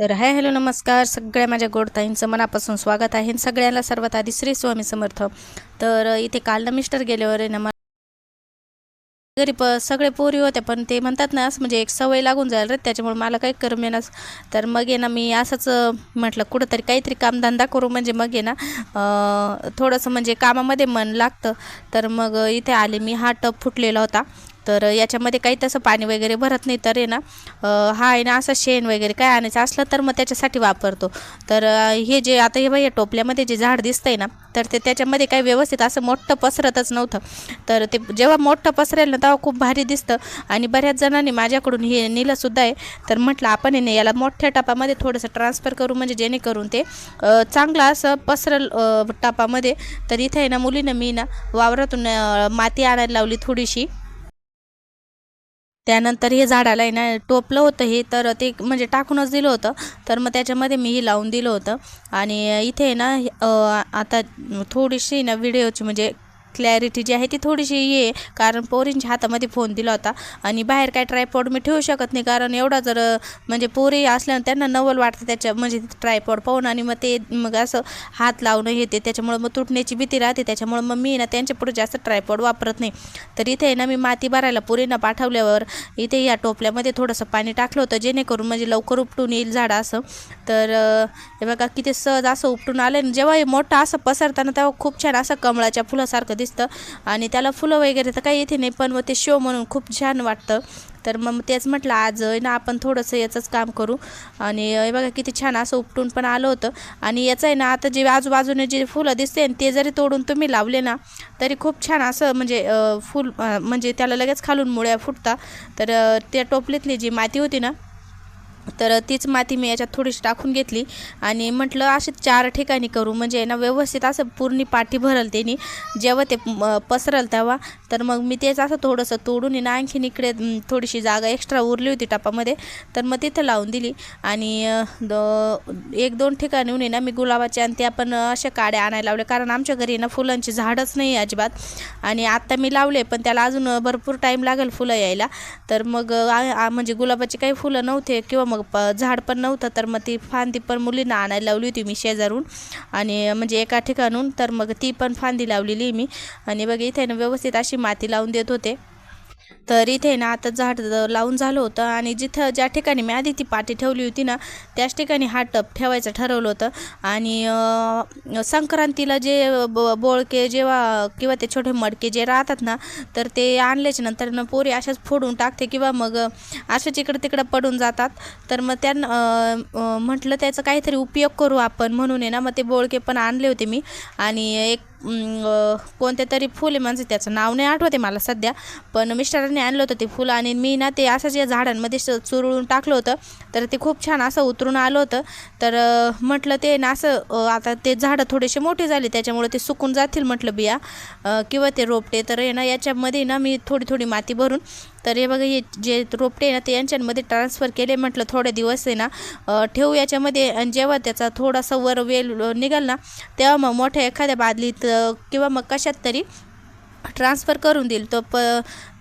तर hi hello नमस्कार. सगळ्या माझ्या गोडताईंचं मनापासून स्वागत आहे. सगळ्यांना सर्वात आधी श्री स्वामी समर्थ. तर इथे काल ना मिस्टर गेल्यावर आहे ना घरी प सगळे पोरी होत्या पण ते म्हणतात ना असं म्हणजे एक सवय लागून जाईल रे त्याच्यामुळे मला काही करमेनाच तर मग आहे ना मी असंच म्हटलं कुठंतरी काहीतरी कामधंदा करू म्हणजे मग आहे ना थोडंसं म्हणजे कामामध्ये मन लागतं. तर मग इथे आले मी हा टप फुटलेला होता. तर याच्यामध्ये काही तसं पाणी वगैरे भरत नाही तर आहे ना हा आहे ना असं शेण वगैरे काय आणायचं असलं तर मग त्याच्यासाठी वापरतो. तर हे जे आता हे बघा या टोपल्यामध्ये जे झाड दिसतंय ना तर ते त्याच्यामध्ये काही व्यवस्थित असं मोठं पसरतच नव्हतं. तर ते जेव्हा मोठं पसरेल ना तेव्हा खूप भारी दिसतं. आणि बऱ्याच जणांनी माझ्याकडून हे नेलंसुद्धा आहे. तर म्हटलं आपण आहे ना याला मोठ्या टपामध्ये थोडंसं ट्रान्सफर करू म्हणजे जेणेकरून ते चांगलं असं पसरल टापामध्ये. तर इथे आहे ना मुलीनं मी ना वावरातून माती आणायला लावली थोडीशी. त्यानंतर हे झाडाला आहे ना टोपलं होतं हे तर ते म्हणजे टाकूनच दिलं होतं. तर मग त्याच्यामध्ये मी हे लावून दिलं होतं. आणि इथे आहे ना आता थोडीशी ना व्हिडिओची म्हणजे क्लॅरिटी जी आहे ती थोडीशी ये. कारण पोरींच्या हातामध्ये फोन दिला होता. आणि बाहेर काय ट्रायपॉड मी ठेवू शकत नाही. कारण एवढा जर म्हणजे पोरी असल्यानं त्यांना नवल वाटतं त्याच्या म्हणजे ट्रायपॉड पाहून. आणि मग ते मग असं हात लावणं येते त्याच्यामुळं मग तुटण्याची भीती राहते. त्याच्यामुळं मग मी ना त्यांच्या पुढे जास्त ट्रायपॉड वापरत नाही. तर इथे आहे ना मी माती भरायला पोरींना पाठवल्यावर इथे या टोपल्यामध्ये थोडंसं पाणी टाकलं होतं. जेणेकरून म्हणजे लवकर उपटून येईल झाडं असं. तर हे बघा किती सहज असं उपटून आलं. जेव्हा हे मोठं असं पसरताना तेव्हा खूप छान असं कमळाच्या फुलासारखं दिसतं. आणि त्याला फुलं वगैरे तर काही येते नाही पण मग ते शो म्हणून खूप छान वाटतं. तर मग तेच म्हटलं आज आहे ना आपण थोडंसं याचंच काम करू. आणि बघा किती छान असं उपटून पण आलं होतं. आणि याचं आहे ना आता जे आजूबाजूने जे फुलं दिसते ते जरी तोडून तुम्ही लावले ना तरी खूप छान असं म्हणजे फुल म्हणजे त्याला लगेच खालून मुळ्या फुटता तर त्या टोपलीतली जी माती होती ना तर तीच माती मी याच्यात थोडीशी टाकून घेतली आणि म्हटलं असे चार ठिकाणी करू. म्हणजे ना व्यवस्थित असं पूर्ण पाठी भरल त्यांनी. जेव्हा ते पसरल तेव्हा तर मग मी तेच असं थोडंसं तोडून आहे ना आणखीन इकडे थोडीशी जागा एक्स्ट्रा उरली होती टपामध्ये. तर मग तिथं लावून दिली. आणि दो द एक दोन ठिकाणी उन्हे ना मी गुलाबाच्या आणि त्या पण अशा काड्या आणायला लावल्या. कारण आमच्या घरी ना फुलांची झाडच नाही आहे अजिबात. आणि आत्ता मी लावले पण त्याला अजून भरपूर टाईम लागेल फुलं यायला. तर मग आ- म्हणजे गुलाबाची काही फुलं नव्हते किंवा मग प झाड पण नव्हतं तर मग ती फांदी पण मुलींना आणायला लावली होती मी शेजारून. आणि म्हणजे एका ठिकाणून तर मग ती पण फांदी लावलेली मी. आणि बघ इथे ना व्यवस्थित अशी माती लावून देत होते. तर इथे ना आता झाड लावून झालं होतं आणि जिथं ज्या ठिकाणी मी आधी ती पाटी ठेवली होती ना त्याच ठिकाणी हा टप ठेवायचं ठरवलं होतं. आणि संक्रांतीला जे ब बोळके जेव्हा किंवा ते छोटे मडके जे राहतात ना तर ते आणल्याच्या नंतर ना पोरी अशाच फोडून टाकते किंवा मग अशाच इकडं तिकडं पडून जातात. तर मग त्यांना म्हटलं त्याचा काहीतरी उपयोग करू आपण म्हणून आहे ना मग ते बोळके पण आणले होते मी. आणि एक कोणते तरी फुल म्हणजे त्याचं नाव नाही आठवते मला सध्या पण मिस्टरांनी आणलं होतं ते फुलं आणि मी ना ते असंच या झाडांमध्ये स- चुरळून टाकलं होतं तर ते खूप छान असं उतरून आलं होतं. तर म्हटलं ते ना असं आता ते झाडं थोडेसे मोठे झाले त्याच्यामुळे ते सुकून जातील म्हटलं बिया किंवा ते रोपटे तर ना याच्यामध्ये ना मी थोडी थोडी माती भरून तर हे बघा हे जे रोपटे आहे ना ते यांच्यामध्ये ट्रान्सफर केले म्हटलं थोडे दिवस आहे ना. ठेवू याच्यामध्ये आणि जेव्हा त्याचा थोडासा वर वेल निघाल ना तेव्हा मग मोठ्या एखाद्या बादलीत किंवा मग कशात तरी ट्रान्सफर करून देईल. तो प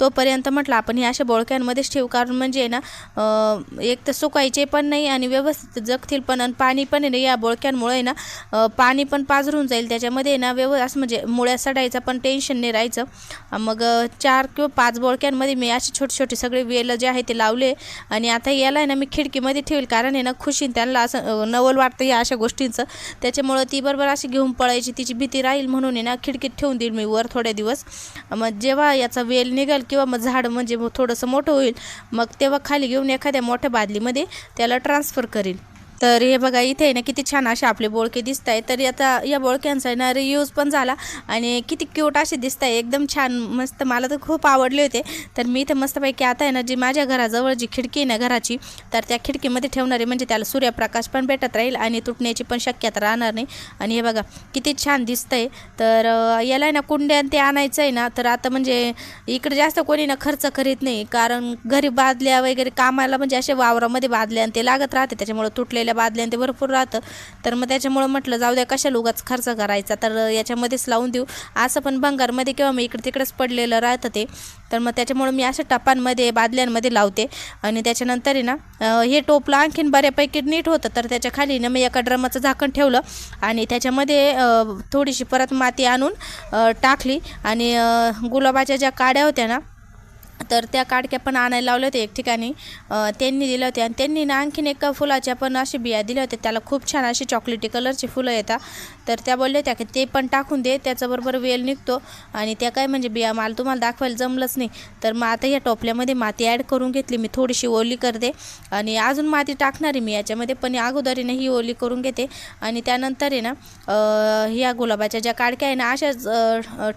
तोपर्यंत म्हटलं आपण हे अशा बोळक्यांमध्येच ठेवू. कारण म्हणजे आहे ना एक तर सुकायचे पण नाही आणि व्यवस्थित जगतील पण आणि पाणी पण आहे ना या बोळक्यांमुळे आहे ना पाणी पण पाझरून जाईल. त्याच्यामध्ये आहे ना व्यव असं म्हणजे मुळ्या सडायचं पण टेन्शन नाही राहायचं. मग चार किंवा पाच बोळक्यांमध्ये मी असे छोटे छोटे सगळे वेलं जे आहे ते लावले आणि आता याला आहे ना मी खिडकीमध्ये ठेवेल. कारण आहे ना खुशीन त्यांना असं नवल वाटतं या अशा गोष्टींचं. त्याच्यामुळं ती बरोबर अशी घेऊन पळायची तिची भीती राहील म्हणून आहे ना खिडकीत ठेवून देईल मी वर थोडे दिवस. मग जेव्हा याचा वेल निघाल किंवा मग झाड म्हणजे थोडंसं मोठं होईल मग तेव्हा खाली घेऊन एखाद्या मोठ्या बादलीमध्ये त्याला ट्रान्सफर करेल तर हे बघा इथे आहे ना किती छान असे आपले बोळके दिसत आहे तर आता या बोळक्यांचा आहे ना रियूज पण झाला आणि किती क्यूट असे दिसत आहे एकदम छान मस्त. मला तर खूप आवडले होते. तर मी इथे मस्तपैकी आता आहे ना जी माझ्या घराजवळ जी खिडकी आहे ना घराची तर त्या खिडकीमध्ये ठेवणारे म्हणजे त्याला सूर्यप्रकाश पण भेटत राहील आणि तुटण्याची पण शक्यता राहणार नाही. आणि हे बघा किती छान दिसतंय. तर याला आहे ना कुंड्या आणि ते आणायचं आहे ना तर आता म्हणजे इकडे जास्त कोणी ना खर्च करीत नाही. कारण घरी बादल्या वगैरे कामाला म्हणजे असे वावरामध्ये बादल्या आणि ते लागत राहते त्याच्यामुळे तुटलेले राहिल्या बादल्याने ते भरपूर राहतं. तर मग त्याच्यामुळं म्हटलं जाऊ द्या कशाला उगाच खर्च करायचा? तर याच्यामध्येच लावून देऊ. असं पण भंगारमध्ये किंवा मग इकडे तिकडेच पडलेलं राहतं ते. तर मग त्याच्यामुळं मी अशा टपांमध्ये बादल्यांमध्ये लावते. आणि त्याच्यानंतर आहे ना हे टोपलं आणखीन बऱ्यापैकी नीट होतं. तर त्याच्याखाली ना मी एका ड्रमाचं झाकण ठेवलं आणि त्याच्यामध्ये थोडीशी परत माती आणून टाकली. आणि गुलाबाच्या ज्या काड्या होत्या ना तर त्या काडक्या पण आणायला लावल्या होत्या एक ठिकाणी. त्यांनी दिल्या होत्या आणि त्यांनी ना आणखीन एका फुलाच्या पण अशी बिया दिल्या होत्या. त्याला खूप छान अशी चॉकलेटी कलरची फुलं येतात. तर त्या बोलल्या होत्या की ते पण टाकून दे त्याच्याबरोबर वेल निघतो आणि त्या काय म्हणजे बिया मला तुम्हाला दाखवायला जमलंच नाही. तर मग आता या टोपल्यामध्ये माती ॲड करून घेतली. मी थोडीशी ओली करते आणि अजून माती टाकणार आहे मी याच्यामध्ये पण अगोदरीने ही ओली करून घेते. आणि त्यानंतर आहे ना ह्या गुलाबाच्या ज्या काडक्या आहे ना अशाच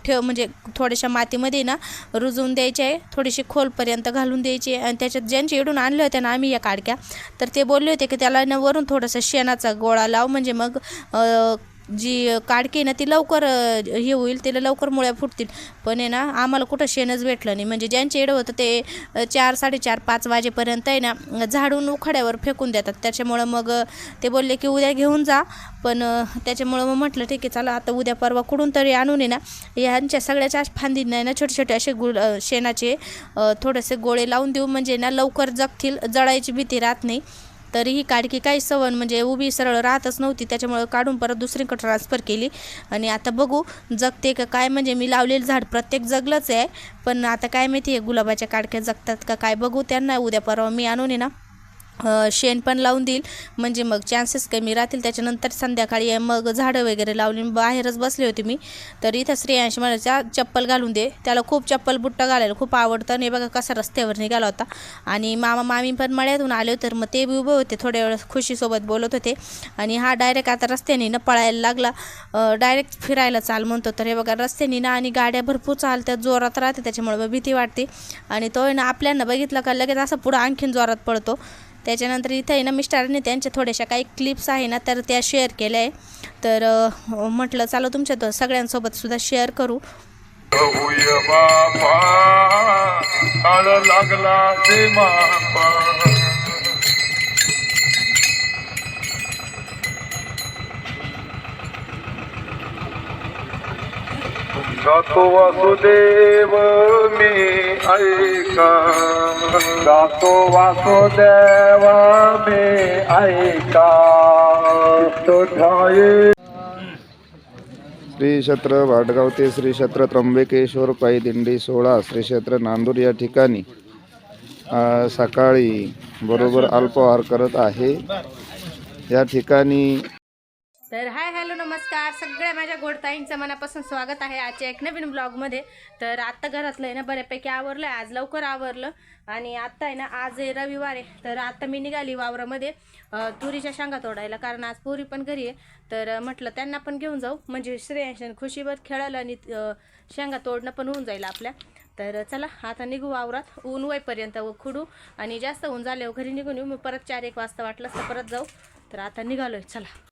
ठेव म्हणजे थोड्याशा मातीमध्ये ना रुजवून द्यायचे आहे. थोडीशी खोलपर्यंत घालून द्यायची आणि त्याच्यात ज्यांची इडून आणले होत्या ना आम्ही या काडक्या तर ते बोलले होते की त्याला न वरून थोडंसं शेणाचा गोळा लाव म्हणजे मग जी काडकी आहे ना ती लवकर हे होईल तिला लवकर मुळ्या फुटतील. पण आहे ना आम्हाला कुठं शेणच भेटलं नाही. म्हणजे ज्यांचे येडं होतं ते चार साडेचार पाच वाजेपर्यंत आहे ना झाडून उखाड्यावर फेकून देतात. त्याच्यामुळं मग ते बोलले की उद्या घेऊन जा. पण त्याच्यामुळं मग म्हटलं ठीक आहे चला आता उद्या परवा कुठून तरी आणून ये ना ह्यांच्या सगळ्याच्या फांदींना नाही ना छोटे छोटे असे गुळ शेणाचे थोडेसे गोळे लावून देऊ. म्हणजे ना लवकर जगतील जळायची भीती राहत नाही. तरी ही काडकी काही सवण म्हणजे उभी सरळ राहतच नव्हती त्याच्यामुळं काढून परत दुसरीकडे ट्रान्सफर केली. आणि आता बघू जगते का काय म्हणजे मी लावलेलं झाड प्रत्येक जगलंच आहे. पण आता काय माहिती आहे गुलाबाच्या काडक्या जगतात का काय बघू त्यांना. उद्या परवा मी आणून ना शेण पण लावून देईल. म्हणजे मग चान्सेस कमी राहतील. त्याच्यानंतर संध्याकाळी मग झाडं वगैरे लावली. बाहेरच बसले होते मी. तर इथं श्रेयांश म्हणायचा चप्पल घालून दे. त्याला खूप चप्पल बुट्टा घालायला खूप आवडतं. आणि हे बघा कसा रस्त्यावर निघाला होता. आणि मामा मामी पण मळ्यातून आले तर मग ते बी उभे होते. थोड्या वेळ खुशीसोबत बोलत होते. आणि हा डायरेक्ट आता रस्त्याने ना पळायला लागला. डायरेक्ट फिरायला चाल म्हणतो. तर हे बघा रस्त्याने ना आणि गाड्या भरपूर चालतात. जोरात राहते. त्याच्यामुळे भीती वाटते. आणि तो आहे ना आपल्यानं बघितलं का लगेच असं पुढं आणखीन जोरात पडतो त्याच्यानंतर इथं आहे ना मिस्टरांनी त्यांच्या थोड्याशा काही क्लिप्स आहे ना तर त्या शेअर केल्या आहे. तर म्हटलं चालू तुमच्या सगळ्यांसोबत सुद्धा शेअर करू. लागला गातो वासुदेव मी ऐका. गातो वासुदेव मी ऐका. तो श्री क्षेत्र भाटगाव ते श्री क्षेत्र त्र्यंबकेश्वर पायी दिंडी सोळा श्री क्षेत्र नांदूर या ठिकाणी सकाळी बरोबर अल्पहार करत आहे. या ठिकाणी तर हाय हॅलो नमस्कार. सगळ्या माझ्या गोडताईंचं मनापासून स्वागत आहे आजच्या एक नवीन ब्लॉगमध्ये. तर आत्ता घरातलं आहे ना बऱ्यापैकी आवरलं आहे आज लवकर आवरलं. आणि आत्ता आहे ना आज आहे रविवार आहे. तर आत्ता मी निघाली वावरामध्ये तुरीच्या शेंगा तोडायला. कारण आज पोरी पण घरी आहे. तर म्हटलं त्यांना पण घेऊन जाऊ. म्हणजे श्रेयांशन खुशीवर खेळायला आणि शेंगा तोडणं पण होऊन जाईल आपल्या. तर चला आता निघू वावरात. ऊन वयपर्यंत व खुडू. आणि जास्त ऊन झाल्यावर घरी निघून येऊ. मग परत चार एक वाजता वाटलं तर परत जाऊ. तर आता निघालोय. चला.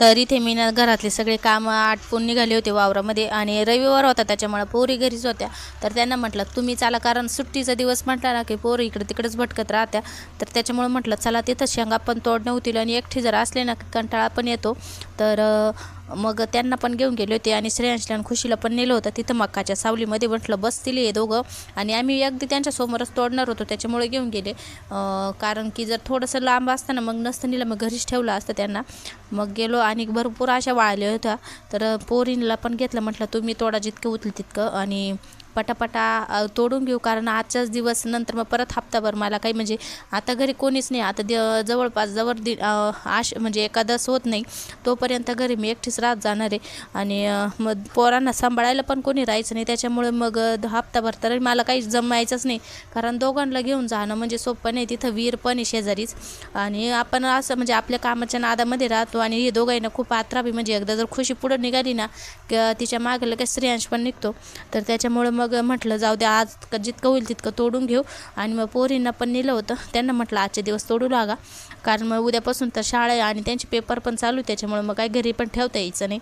तर इथे मी ना घरातले सगळे कामं आटपून निघाले होते वावरामध्ये आणि रविवार होता त्याच्यामुळे पोरी घरीच होत्या. तर त्यांना म्हटलं तुम्ही चाला कारण सुट्टीचा दिवस म्हटला ना की पोरी इकडे तिकडेच भटकत राहत्या. तर त्याच्यामुळे म्हटलं चला तिथं शेंगा पण तोडणं होतील आणि एकटी जर असले ना कंटाळा पण येतो. तर मग त्यांना पण घेऊन गेले होते आणि श्रेयांशला आणि खुशीला पण नेलं होतं. तिथं मक्काच्या सावलीमध्ये म्हटलं बसतील हे दोघं. आणि आम्ही अगदी त्यांच्या समोरच तोडणार होतो त्याच्यामुळे घेऊन गेले. कारण की जर थोडंसं लांब असताना मग नसतं नेलं मग घरीच ठेवलं असतं त्यांना. मग गेलो आणि भरपूर अशा वाळल्या होत्या. तर पोरींला पण घेतलं म्हटलं तुम्ही तोडा जितकं उचल तितकं. आणि पटापटा तोडून घेऊ. कारण आजचाच दिवस नंतर मग परत हप्ताभर मला काही म्हणजे आता घरी कोणीच नाही. आता दि जवळपास जवळ दि आश म्हणजे एकादस होत नाही. तोपर्यंत घरी मी एकटीच राहत जाणार आहे. आणि मग पोरांना सांभाळायला पण कोणी राहायचं नाही. त्याच्यामुळे मग हप्ताभर तर मला काही जमायचंच नाही. कारण दोघांना घेऊन जाणं म्हणजे सोपं नाही. तिथं वीर पण आहे शेजारीच. आणि आपण असं म्हणजे आपल्या कामाच्या नादामध्ये राहतो. आणि हे दोघांना खूप आत्राबी म्हणजे एकदा जर खुशी पुढं निघाली ना तिच्यामागे लगेच स्त्रियांश पण निघतो. तर त्याच्यामुळं मग म्हटलं जाऊ द्या आज जितकं होईल तितकं तोडून घेऊ. आणि मग पोरींना पण नेलं होतं. त्यांना म्हटलं आजचे दिवस तोडू लागा. कारण मग उद्यापासून तर शाळा आहे आणि त्यांचे पेपर पण चालू त्याच्यामुळे मग काही घरी पण ठेवता यायचं नाही.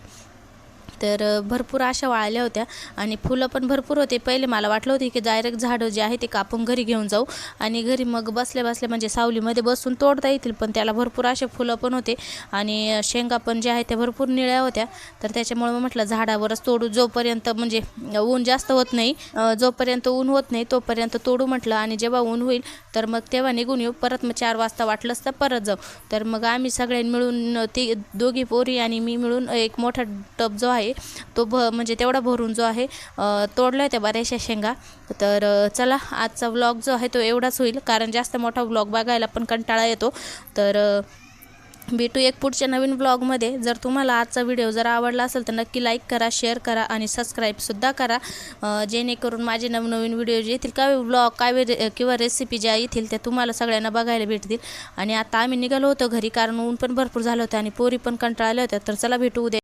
तर भरपूर अशा वाळल्या होत्या आणि फुलं पण भरपूर होते. पहिले मला वाटलं होते की डायरेक्ट झाडं जे आहे ते कापून घरी घेऊन जाऊ आणि घरी मग बसल्या बसल्या म्हणजे सावलीमध्ये बसून तोडता येतील पण त्याला भरपूर असे फुलं पण होते आणि शेंगा पण ज्या आहेत त्या भरपूर निळ्या होत्या. तर त्याच्यामुळे मग म्हटलं झाडावरच तोडू. जोपर्यंत म्हणजे ऊन जास्त होत नाही जोपर्यंत ऊन होत नाही तोपर्यंत तोडू म्हटलं आणि जेव्हा ऊन होईल तर मग तेव्हा निघून येऊ. परत मग चार वाजता वाटलंच तर परत जाऊ. तर मग आम्ही सगळ्यांनी मिळून ती दोघी पोरी आणि मी मिळून एक मोठा टब जो आहे तो भ म्हणजे तेवढा भरून जो आहे तोडला तोडल्या होत्या बऱ्याचशा शेंगा. तर चला आजचा व्लॉग जो आहे तो एवढाच होईल कारण जास्त मोठा व्लॉग बघायला पण कंटाळा येतो. तर भेटू एक पुढच्या नवीन ब्लॉगमध्ये जर तुम्हाला आजचा व्हिडिओ जर आवडला असेल तर नक्की लाईक करा शेअर करा आणि सबस्क्राईबसुद्धा करा. जेणेकरून माझे नवनवीन व्हिडिओ जे येतील काय ब्लॉग काय रे किंवा रेसिपी ज्या येतील त्या तुम्हाला सगळ्यांना बघायला भेटतील. आणि आता आम्ही निघालो होतो घरी कारण ऊन पण भरपूर झालं होतं आणि पोरी पण कंटाळल्या होत्या. तर चला भेटू उद्या.